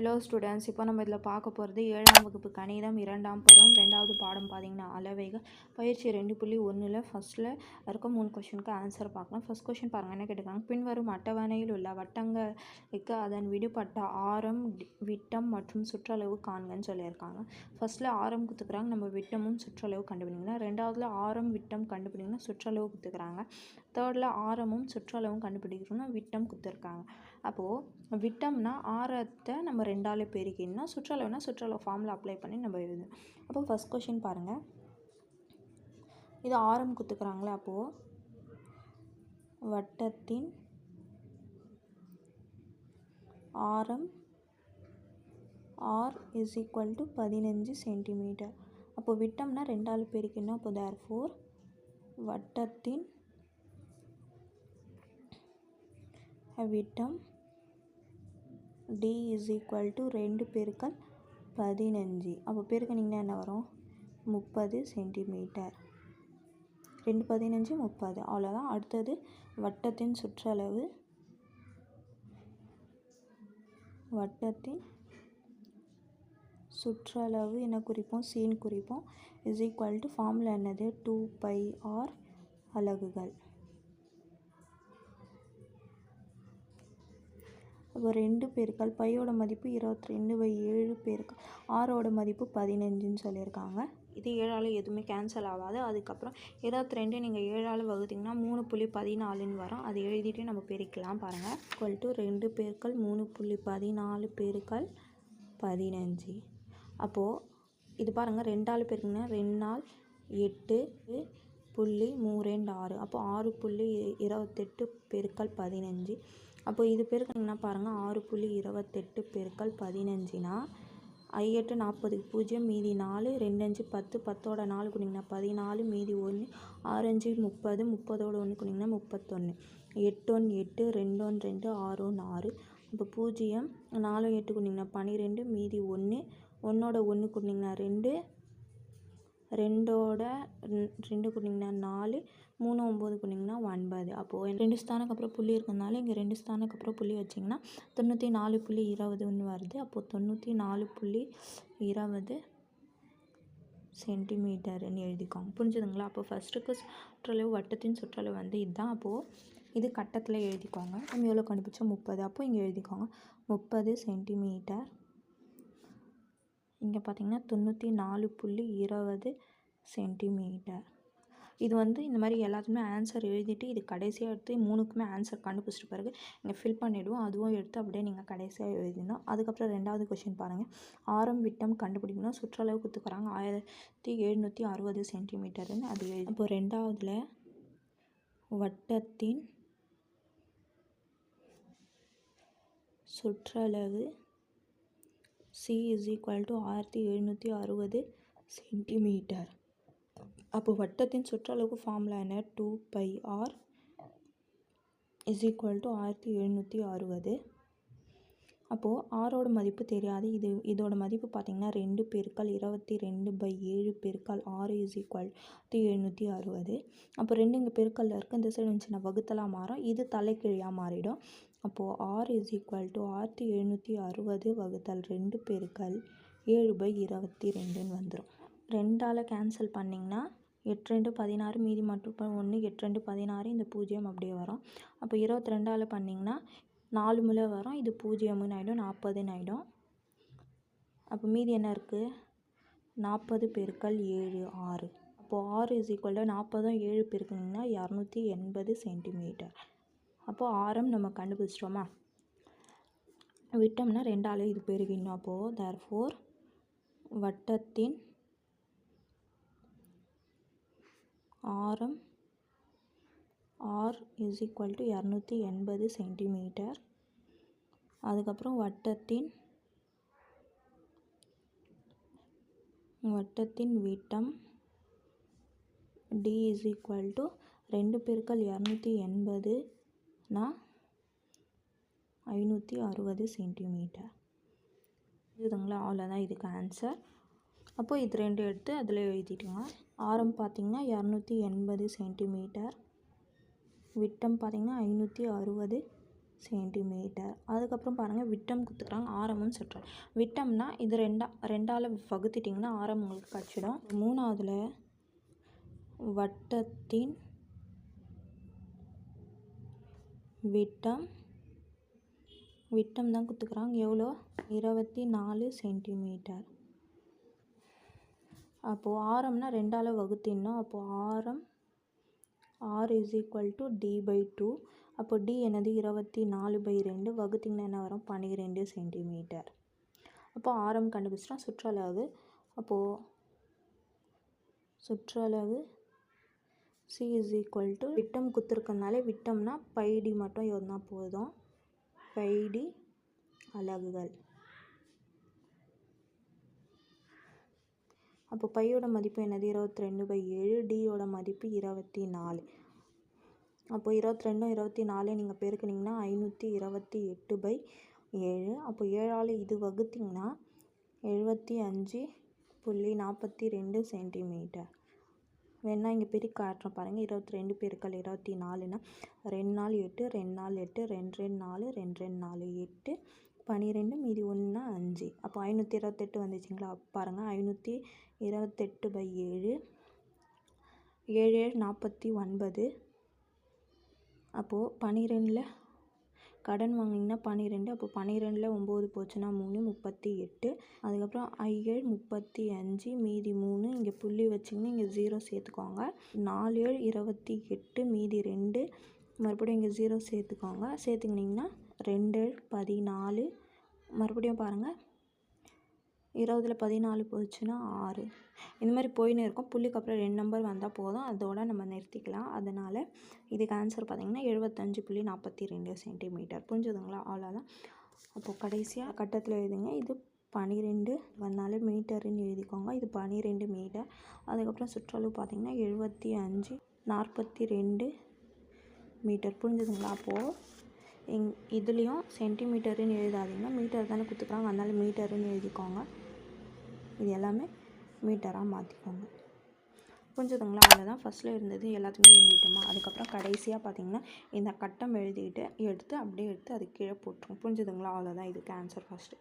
Hello students இப்போ நம்ம இதில் பார்க்க போகிறது ஏழாம் வகுப்பு கணிதம் இரண்டாம் பருவம் ரெண்டாவது பாடம் பார்த்தீங்கன்னா அளவைகள். பயிற்சி ரெண்டு புள்ளி ஒன்றில் ஃபஸ்ட்டில் இருக்க மூணு கொஷினுக்கு ஆன்சர் பார்க்கலாம். ஃபஸ்ட் கொஷின் பாருங்கள் என்ன கேட்டிருக்காங்க? பின்வரும் அட்டவணையில் உள்ள வட்டங்களுக்கு அதன் விடுபட்ட ஆரம் விட்டம் மற்றும் சுற்றளவு காண்கன்னு சொல்லியிருக்காங்க. ஃபஸ்ட்டில் ஆரம் கொடுத்துக்கிறாங்க நம்ம விட்டமும் சுற்றளவு கண்டுபிடிங்கன்னா ரெண்டாவதுல ஆரம் விட்டம் கண்டுபிடிங்கன்னா சுற்றளவு கொடுத்துக்கிறாங்க தேர்டில் ஆரமும் சுற்றளவும் கண்டுபிடிக்கணும்னா விட்டம் கொடுத்துருக்காங்க. அப்போது விட்டம்னா ஆரத்தை நம்ம ரெண்டாலே பெருக்கினா சுற்றளவுனா சுற்றளவு ஃபார்மில் அப்ளை பண்ணி நம்ம எழுதணும். அப்போ ஃபஸ்ட் கொஷின் பாருங்கள் இது ஆரம் கொடுத்துக்கிறாங்களே அப்போது வட்டத்தின் ஆரம் ஆர் இஸ் ஈக்குவல் டு பதினஞ்சு சென்டிமீட்டர் அப்போது விட்டம்னா ரெண்டால் பெருக்கினா அப்போ தேர் ஃபோர் வட்டத்தின் விட்டம். டி இஸ் ஈக்குவல் டு ரெண்டு பெருக்கல் பதினஞ்சு. அப்போ பெருக்கினீங்கன்னா என்ன வரும்? முப்பது சென்டிமீட்டர் ரெண்டு பதினஞ்சு முப்பது. அவ்வளோதான். அடுத்தது வட்டத்தின் சுற்றளவு. வட்டத்தின் சுற்றளவு என்ன குறிப்போம்? சீன் குறிப்போம். இஸ் ஈக்குவல் டு ஃபார்முலா என்னது? டூ பை ஆர் அலகுகள். அப்போ ரெண்டு பெருக்கல் பையோட மதிப்பு இருபத்தி ரெண்டு பை ஏழு பெருக்கல் ஆறோட மதிப்பு பதினஞ்சுன்னு சொல்லியிருக்காங்க. இது ஏழால் எதுவுமே கேன்சல் ஆகாது. அதுக்கப்புறம் இருபத்தி ரெண்டு நீங்கள் ஏழால் வகுத்தீங்கன்னா மூணு புள்ளி பதினாலுன்னு வரும். அது எழுதிட்டு நம்ம பெருக்கலாம் பாருங்கள் ஈக்குவல் டு ரெண்டு பெருக்கல் மூணு புள்ளி பதினாலு பெருக்கல் பதினஞ்சு. அப்போது இது பாருங்கள் ரெண்டாள் பேருக்குன்னா ரெண்டு நாள் எட்டு புள்ளி மூணு ரெண்டு ஆறு. அப்போ ஆறு புள்ளி இருபத்தெட்டு பெருக்கல் பதினஞ்சு. அப்போ இது பெருக்கணுங்கன்னா பாருங்கள் ஆறு புள்ளி இருபத்தெட்டு பெருக்கல் பதினஞ்சுனா எட்டு நாற்பதுக்கு பூஜ்ஜியம் மீதி நாலு ரெண்டு அஞ்சு பத்து பத்தோட நாலு குனிங்கன்னா பதினாலு மீதி ஒன்று ஆறஞ்சு முப்பது முப்பதோட ஒன்று குனிங்கன்னா முப்பத்தொன்று எட்டொன்று எட்டு ரெண்டொன்று ரெண்டு ஆறு ஒன்று ஆறு இப்போ பூஜ்ஜியம் நாலு எட்டு குனிங்கன்னா பன்னிரெண்டு மீதி ஒன்று ஒன்றோட ஒன்று குனிங்கன்னா ரெண்டு ரெண்டோட ரெண்டு குனிங்கன்னா நாலு மூணு ஒம்பது போனீங்கன்னா ஒன்பது. அப்போது ரெண்டு ஸ்தானக்கு அப்புறம் புள்ளி இருக்கிறதுனால இங்கே ரெண்டு ஸ்தானக்கு அப்புறம் புள்ளி வச்சிங்கன்னா தொண்ணூற்றி நாலு புள்ளி இருபதுன்னு வருது. அப்போது தொண்ணூற்றி நாலு புள்ளி இருபது சென்டிமீட்டர்னு எழுதிக்கோங்க. புரிஞ்சுதுங்களா? அப்போ ஃபஸ்ட்டுக்கு சுற்றளவு வட்டத்தின் சுற்றளவு வந்து இதுதான் அப்போது இது கட்டத்தில் எழுதிக்கோங்க. நம்ம எவ்வளோ கண்டுபிடிச்சோம்? முப்பது. அப்போ இங்கே எழுதிக்கோங்க. முப்பது சென்டிமீட்டர். இங்கே பார்த்தீங்கன்னா தொண்ணூற்றி நாலு புள்ளி இருபது சென்டிமீட்டர். இது வந்து இந்த மாதிரி எல்லாத்துக்குமே ஆன்சர் எழுதிட்டு இது கடைசியாக எடுத்து மூணுக்குமே ஆன்சர் கண்டுபிடிச்சிட்டு பிறகு நீங்கள் ஃபில் பண்ணிவிடுவோம் அதுவும் எடுத்து அப்படியே நீங்கள் கடைசியாக எழுதிடணும். அதுக்கப்புறம் ரெண்டாவது கொஷின் பாருங்கள் ஆரம் விட்டம் கண்டுபிடிக்கணும். சுற்றளவு கொடுத்துக்கிறாங்க ஆயிரத்தி எழுநூற்றி அறுபது சென்டிமீட்டருன்னு அது எழுதி இப்போ ரெண்டாவதில் வட்டத்தின் சுற்றளவு சி இஸ் ஈக்குவல் டு ஆயிரத்தி எழுநூற்றி அறுபது சென்டிமீட்டர் அப்போ வட்டத்தின் சுற்றளவு ஃபார்முலா என்ன? Two pi R is equal to ஆயிரத்தி எழுநூற்றி அறுபது. அப்போது ஆரோட மதிப்பு தெரியாது. இது இதோட மதிப்பு பார்த்திங்கன்னா ரெண்டு பெருக்கள் இருபத்தி ரெண்டு பை ஏழு பெருக்கள் ஆறு இஸ் ஈக்குவல் டு எழுநூற்றி அறுபது. அப்போ ரெண்டு இங்கே பெருக்கல்ல இருக்குது இந்த சைடு வந்துச்சுன்னா வகுத்தலாக மாறும். இது தலைக்கீழியாக மாறிடும். அப்போது ஆர் இஸ் ஈக்குவல் டு ஆயிரத்தி எழுநூற்றி அறுபது வகுத்தல் ரெண்டு பெருக்கள் ஏழு பை இருபத்தி ரெண்டுன்னு வந்துடும் ரெண்டால் கேன்சல் பண்ணிங்கன்னா எட்டு ரெண்டு பதினாறு மீதி மட்டும் ஒன்று எட்டு ரெண்டு பதினாறு இந்த பூஜ்ஜியம் அப்படியே வரும். அப்போ இருபத்தி ரெண்டால் பண்ணிங்கன்னா நாலு முறை வரும். இது பூஜ்ஜியம்னு ஆகிடும் நாற்பதுன்னு ஆகிடும் அப்போ மீதி என்ன இருக்குது நாற்பது பெருக்கல் ஏழு ஆறு. அப்போது ஆறு இஸ் ஈக்குவல் நாற்பதும் ஏழு பெருக்குனிங்கன்னா இரநூத்தி எண்பது சென்டிமீட்டர் அப்போது ஆரம் நம்ம கண்டுபிடிச்சிட்டோமா? விட்டோம்னா ரெண்டாலே இது பெருகிடணும் அப்போது தேர் ஃபோர் வட்டத்தின் ஆரம் ஆர் இஸ் ஈக்குவல் டு இரநூத்தி எண்பது சென்டிமீட்டர் அதுக்கப்புறம் வட்டத்தின் வட்டத்தின் விட்டம் டி இஸ் ஈக்குவல் டு ரெண்டு பெருக்கள் இரநூத்தி எண்பதுனா ஐநூற்றி அறுபது சென்டிமீட்டர் இதுங்களா அவ்வளோதான் இதுக்கு ஆன்சர் அப்போது இது ரெண்டு எடுத்து அதில் எழுதிட்டுங்க ஆரம் பார்த்திங்கன்னா இரநூத்தி எண்பது சென்டிமீட்டர். விட்டம் பார்த்திங்கன்னா ஐநூற்றி அறுபது சென்டிமீட்டர். அதுக்கப்புறம் பாருங்கள் விட்டம் கொடுத்துக்குறாங்க ஆரமும் சுற்றல் விட்டம்னா இது ரெண்டா ரெண்டால் வகுத்துட்டிங்கன்னா ஆரம் உங்களுக்கு கிடச்சிடும் மூணாவதுல வட்டத்தின் விட்டம் விட்டம் தான் கொடுத்துக்குறாங்க எவ்வளோ? இருபத்தி நாலு சென்டிமீட்டர். அப்போது ஆரம்னா ரெண்டால் வகுத்திடணும் அப்போது ஆரம் R is equal to D by two அப்போ டி என்னது? இருபத்தி நாலு பை ரெண்டு. வகுத்திங்கன்னா என்ன வரும்? பன்னிரெண்டு சென்டிமீட்டர் அப்போ ஆரம் கண்டுபிடிச்சிட்டோம் சுற்றளவு. அப்போது சுற்றளவு சி இஸ் ஈக்குவல் டு விட்டம் குத்துருக்கனாலே விட்டம்னா பைடி மட்டும் இருந்தால் போதும். பைடி அலகுகள். அப்போ பையோட மதிப்பு என்னது? இருபத்தி ரெண்டு பை ஏழு டியோட மதிப்பு இருபத்தி நாலு அப்போ இருபத்தி ரெண்டும் இருபத்தி நாலு நீங்கள் பெருக்குனிங்கன்னா ஐநூற்றி இருபத்தி எட்டு பை ஏழு. அப்போ ஏழால் இது வகுத்திங்கன்னா எழுபத்தி அஞ்சு புள்ளி நாற்பத்தி ரெண்டு சென்டிமீட்டர். வேணால் இங்கே பெருக்கி காட்டுறேன் பாருங்கள் இருபத்தி ரெண்டு பெருக்கல் இருபத்தி நாலுன்னா ரெண்டு நாள் எட்டு ரெண்டு நாள் எட்டு ரெண்டு ரெண்டு நாலு ரெண்டு ரெண்டு நாலு எட்டு. பன்னிரெண்டு மீதி ஒன்றுனா அஞ்சு. அப்போ ஐநூற்றி இருபத்தெட்டு வந்துச்சுங்களா? பாருங்கள் ஐநூற்றி இருபத்தெட்டு பை ஏழு. ஏழு ஏழு நாற்பத்தி ஒன்பது. அப்போது பன்னிரெண்டில் கடன் வாங்கினீங்கன்னா பன்னிரெண்டு அப்போ பன்னிரெண்டில் ஒம்பது போச்சுன்னா மூணு முப்பத்தி எட்டு. அதுக்கப்புறம் ஐஏழு முப்பத்தி அஞ்சு மீதி மூணு இங்கே புள்ளி வச்சிங்கன்னா இங்கே ஜீரோ சேர்த்துக்கோங்க. நாலு ஏழு இருபத்தி எட்டு மீதி ரெண்டு மறுபடியும் இங்கே ஜீரோ சேர்த்துக்கோங்க. சேர்த்துக்கினிங்கன்னா ரெண்டு ஏழு பதினாலு மறுபடியும் பாருங்கள் இருபதில் பதினாலு போச்சுன்னா ஆறு. இந்த மாதிரி போயின்னு இருக்கும். புள்ளிக்கு அப்புறம் ரெண்டு நம்பர் வந்தால் போதும். அதோட நம்ம நிறுத்திக்கலாம். அதனால் இதுக்கு ஆன்சர் பார்த்திங்கன்னா எழுபத்தஞ்சு புள்ளி நாற்பத்தி ரெண்டு சென்டிமீட்டர் புரிஞ்சுதுங்களா? அவ்வளோதான் அப்போது கடைசியாக கட்டத்தில் எழுதுங்க. இது பனிரெண்டு வந்தாலும் மீட்டருன்னு எழுதிக்கோங்க. இது பனிரெண்டு மீட்டர். அதுக்கப்புறம் சுற்றளவு பார்த்திங்கன்னா எழுபத்தி அஞ்சு நாற்பத்தி ரெண்டு மீட்டர். புரிஞ்சுதுங்களா? அப்போது இங் இதுலேயும் சென்டிமீட்டருன்னு எழுதாதீங்க. மீட்டர் தானே கொடுத்துக்குறாங்க அதனால மீட்டருன்னு எழுதிக்கோங்க. இது எல்லாமே மீட்டராக மாற்றிக்கோங்க புரிஞ்சுதுங்களா? அவ்வளோதான் ஃபஸ்ட்டில் இருந்தது எல்லாத்தையுமே எழுதிட்டோமா? அதுக்கப்புறம் கடைசியாக பார்த்தீங்கன்னா இந்த கட்டம் எழுதிக்கிட்டு எடுத்து அப்படியே எடுத்து அது கீழே போட்டுரும் புரிஞ்சுதுங்களா? அவ்வளோதான் இதுக்கு ஆன்சர் ஃபஸ்ட்டு